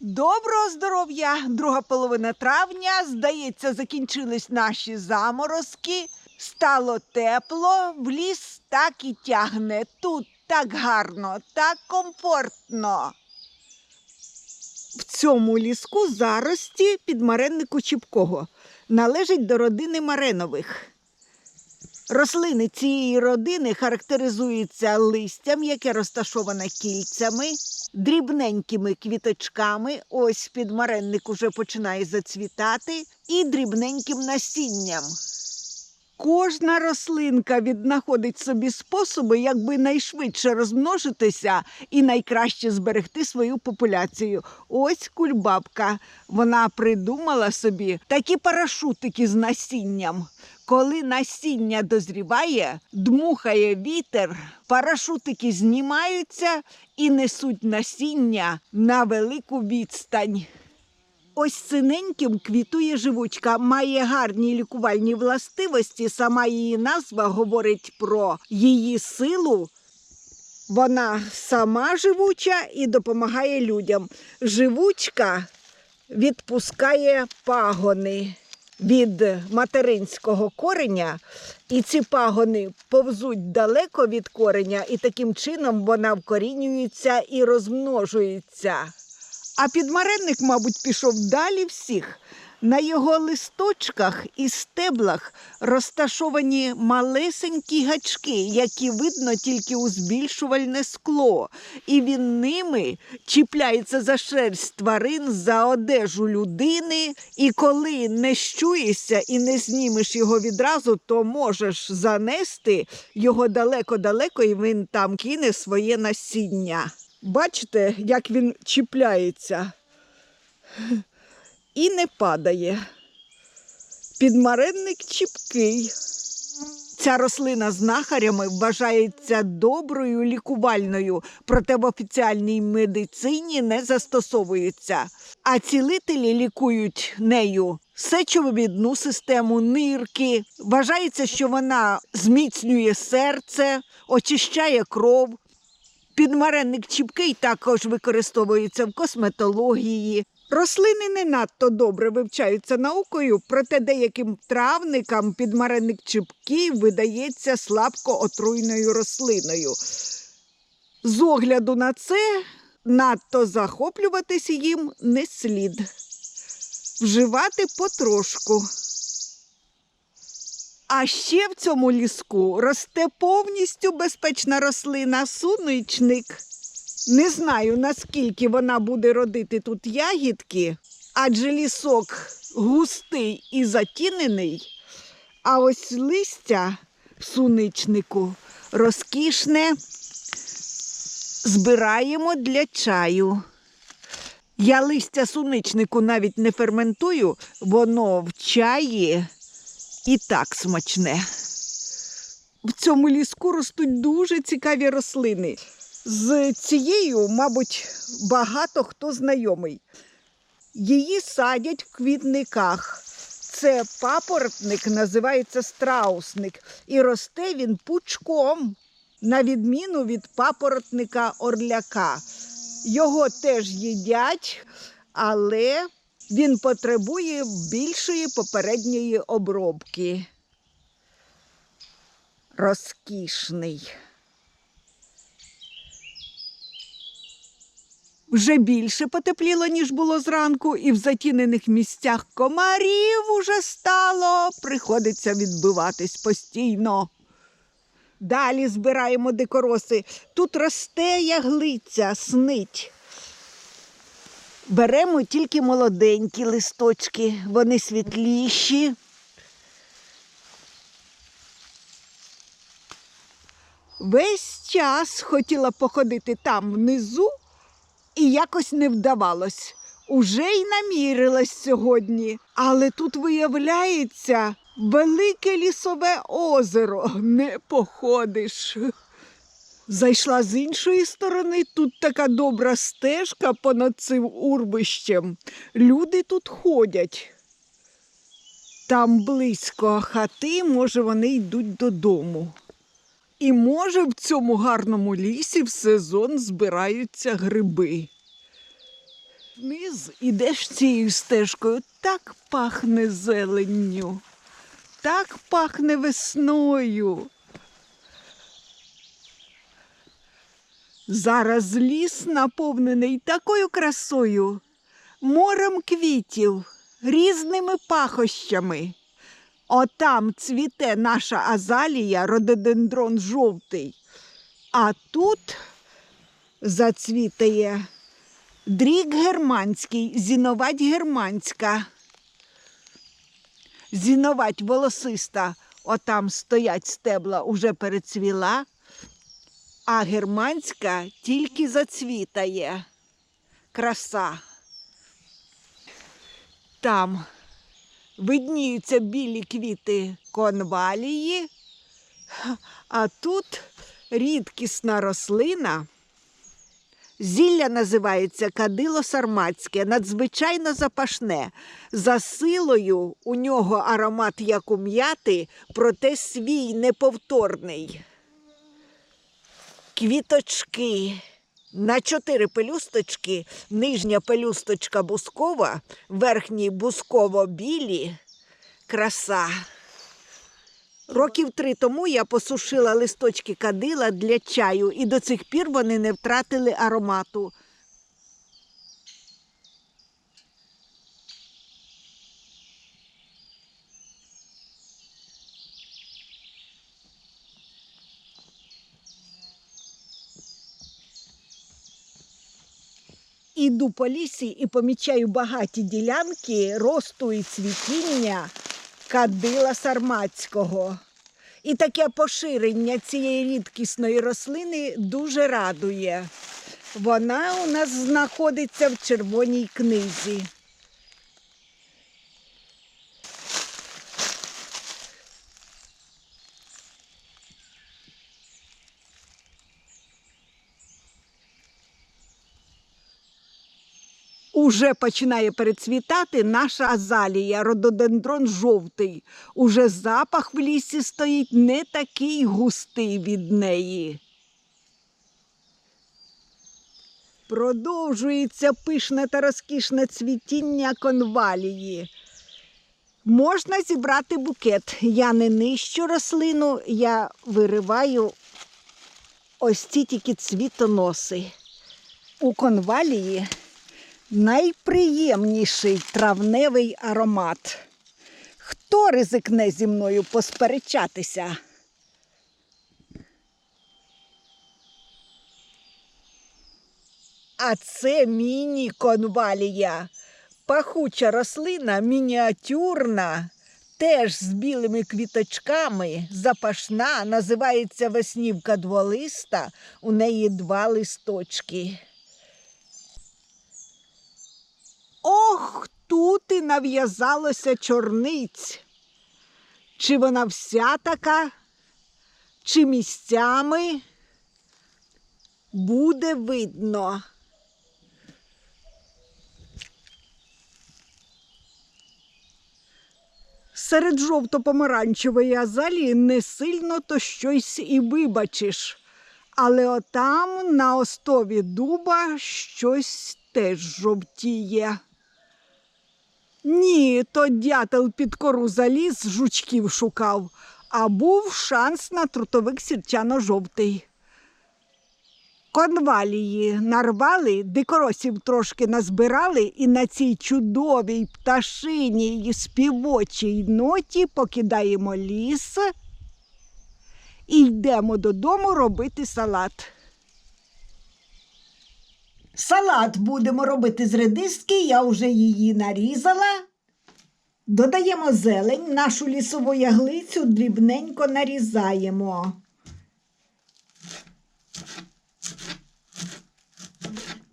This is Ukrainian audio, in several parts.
Доброго здоров'я! Друга половина травня. Здається, закінчились наші заморозки. Стало тепло, в ліс так і тягне. Тут так гарно, так комфортно. В цьому ліску зарості підмареннику Чіпкого належить до родини Маренових. Рослини цієї родини характеризуються листям, яке розташоване кільцями, дрібненькими квіточками. Ось підмаренник уже починає зацвітати, і дрібненьким насінням. Кожна рослинка віднаходить собі способи, як би найшвидше розмножитися і найкраще зберегти свою популяцію. Ось кульбабка. Вона придумала собі такі парашутики з насінням. Коли насіння дозріває, дмухає вітер, парашутики знімаються і несуть насіння на велику відстань. Ось синеньким квітує живучка, має гарні лікувальні властивості. Сама її назва говорить про її силу. Вона сама живуча і допомагає людям. Живучка відпускає пагони від материнського кореня, і ці пагони повзуть далеко від кореня, і таким чином вона вкорінюється і розмножується. А підмаренник, мабуть, пішов далі всіх. На його листочках і стеблах розташовані малесенькі гачки, які видно тільки у збільшувальне скло. І він ними чіпляється за шерсть тварин, за одежу людини. І коли не щуєшся і не знімеш його відразу, то можеш занести його далеко-далеко, і він там кине своє насіння. Бачите, як він чіпляється і не падає. Підмаренник чіпкий. Ця рослина знахарями вважається доброю лікувальною, проте в офіціальній медицині не застосовується. А цілителі лікують нею сечовивідну систему, нирки. Вважається, що вона зміцнює серце, очищає кров. Підмаренник чіпкий також використовується в косметології. Рослини не надто добре вивчаються наукою, проте деяким травникам підмаренник чіпкий видається слабко отруйною рослиною. З огляду на це надто захоплюватися їм не слід. Вживати потрошку. А ще в цьому ліску росте повністю безпечна рослина суничник. Не знаю, наскільки вона буде родити тут ягідки, адже лісок густий і затінений, а ось листя в суничнику розкішне. Збираємо для чаю. Я листя суничнику навіть не ферментую, воно в чаї і так смачне. В цьому ліску ростуть дуже цікаві рослини. З цією, мабуть, багато хто знайомий. Її садять в квітниках. Це папоротник, називається страусник, і росте він пучком, на відміну від папоротника орляка. Його теж їдять, але він потребує більшої попередньої обробки. Розкішний. Вже більше потепліло, ніж було зранку, і в затінених місцях комарів уже стало. Приходиться відбиватись постійно. Далі збираємо дикороси. Тут росте яглиця, снить. Беремо тільки молоденькі листочки, вони світліші. Весь час хотіла походити там внизу і якось не вдавалось. Уже й намірилась сьогодні, але тут виявляється велике лісове озеро. Не походиш. Зайшла з іншої сторони, тут така добра стежка понад цим урбищем. Люди тут ходять. Там близько хати, може, вони йдуть додому. І може в цьому гарному лісі в сезон збираються гриби. вниз ідеш цією стежкою, так пахне зеленню, так пахне весною. Зараз ліс наповнений такою красою, морем квітів, різними пахощами. Отам цвіте наша азалія, рододендрон жовтий. А тут зацвітає дрік германський, зіновать германська. Зіновать волосиста, отам стоять стебла, уже перецвіла, а германська тільки зацвітає. Краса. Там видніються білі квіти конвалії, а тут рідкісна рослина. Зілля називається кадило сарматське, надзвичайно запашне. За силою у нього аромат як у м'яти, проте свій неповторний. Квіточки. На чотири пелюсточки, нижня пелюсточка бускова, верхній бусково-білі. Краса. Років три тому я посушила листочки кадила для чаю, і до цих пір вони не втратили аромату. Іду по лісі і помічаю багаті ділянки росту і цвітіння кадила сарматського. І таке поширення цієї рідкісної рослини дуже радує. Вона у нас знаходиться в червоній книзі. Уже починає перецвітати наша азалія, рододендрон жовтий. Уже запах в лісі стоїть не такий густий від неї. Продовжується пишне та розкішне цвітіння конвалії. Можна зібрати букет. Я не нищу рослину, я вириваю ось ці тільки цвітоноси. У конвалії найприємніший травневий аромат. Хто ризикне зі мною посперечатися? А це міні-конвалія. Пахуча рослина мініатюрна, теж з білими квіточками, запашна, називається веснівка дволиста, у неї два листочки. Ох, тут і нав'язалося чорниць. Чи вона вся така, чи місцями буде видно. Серед жовто-помаранчевої азалії не сильно то щось і вибачиш. Але отам на остові дуба щось теж жовтіє. Ні, то дятел під кору заліз, жучків шукав, а був шанс на трутовик сірчано-жовтий. Конвалії нарвали, дикоросів трошки назбирали, і на цій чудовій пташиній співочій ноті покидаємо ліс і йдемо додому робити салат. Салат будемо робити з редиски, я вже її нарізала. Додаємо зелень, нашу лісову яглицю дрібненько нарізаємо.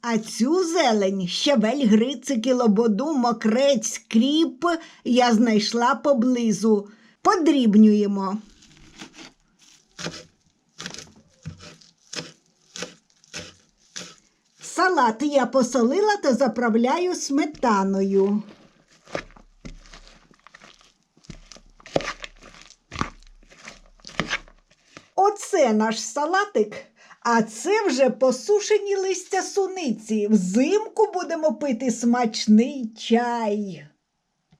А цю зелень щавель, грицики, лободу, мокрець, кріп я знайшла поблизу. Подрібнюємо. Салат я посолила та заправляю сметаною. Оце наш салатик, А це вже посушені листя суниці. Взимку будемо пити смачний чай.